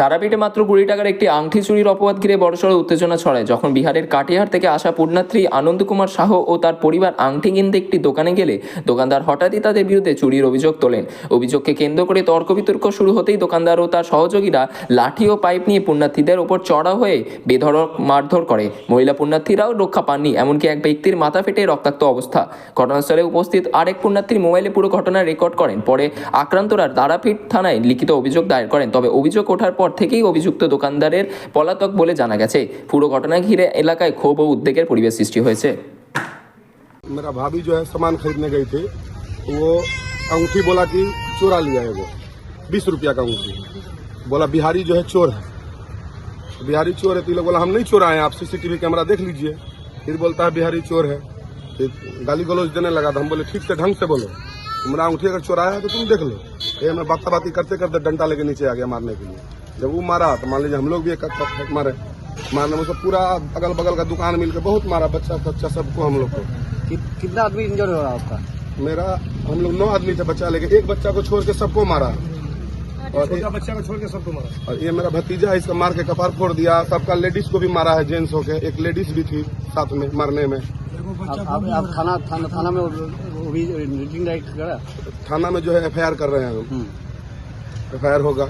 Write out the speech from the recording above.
তারাপীঠে মাত্র কুড়ি টাকার একটি আংটি চুরির অপবাদ ঘিরে বড়সড় উত্তেজনা ছড়ায়। যখন বিহারের কাটিহার থেকে আসা পুণ্যাত্রী আনন্দকুমার শাহ ও তার পরিবার আংটি কিনতে একটি দোকানে গেলে, দোকানদার হঠাৎই তাদের বিরুদ্ধে চুরির অভিযোগ তোলেন। অভিযোগকে কেন্দ্র করে তর্ক বিতর্ক শুরু হতেই দোকানদার ও তার সহযোগীরা লাঠি ও পাইপ নিয়ে পুণ্যার্থীদের ওপর চড়া হয়ে বেধড়ক মারধর করে। মহিলা পুণ্যার্থীরাও রক্ষা পাননি, এমনকি এক ব্যক্তির মাথা ফেটে রক্তাক্ত অবস্থা। ঘটনাস্থলে উপস্থিত আরেক পুণ্যার্থীর মোবাইলে পুরো ঘটনা রেকর্ড করেন। পরে আক্রান্তরা তারাপীঠ থানায় লিখিত অভিযোগ দায়ের করেন, তবে অভিযোগ ওঠার পর থেকেই অভিযুক্ত দোকানদারের পলাতক বলে জানা গেছে পুরো ঘটনা ঘিরে এলাকায় ক্ষোভ ও উদ্বেগের পরিবেশ সৃষ্টি হয়েছে मेरा भाभी जो है सामान खरीदने गई थी वो अंगूठी बोला कि चोरा लिया है वो बीस रुपया का अंगूठी बोला बिहारी जो है चोर है बिहारी चोर है तो ये लोग बोला हम नहीं चोराए हैं आप सीसीटीवी कैमरा देख लीजिए फिर बोलता है बिहारी चोर है फिर गाली गलौज देने लगा था हम बोले ठीक से ढंग से बोलो मेरा अंगूठी अगर चोराया है तो तुम देख लो ये मैं बाता बाती करते करते डंडा लेके नीचे आ गया मारने के लिए जब वो मारा तो मान लीजिए हम लोग भी एक एक फेंक मारे। मारने में सब पूरा अगल बगल का दुकान मिलकर बहुत मारा बच्चा बच्चा सबको हम लोग को। कि- कितना आदमी इंजर हो रहा है आपका? मेरा हम लोग नौ आदमी थे बच्चा लेके एक बच्चा को छोड़ के सबको मारा। और छोटा बच्चा को छोड़ के सबको मारा। और ये मेरा भतीजा है इसका मार के कपार फोड़ दिया। सबका लेडीज़ को भी मारा है जेंट्स होके। एक लेडीज़ भी थी साथ में मारने में। आप, थाना थाना थाना में भी करा? थाना में जो है एफआईआर कर रहे हैं हम। हम्म। एफ़ होगा।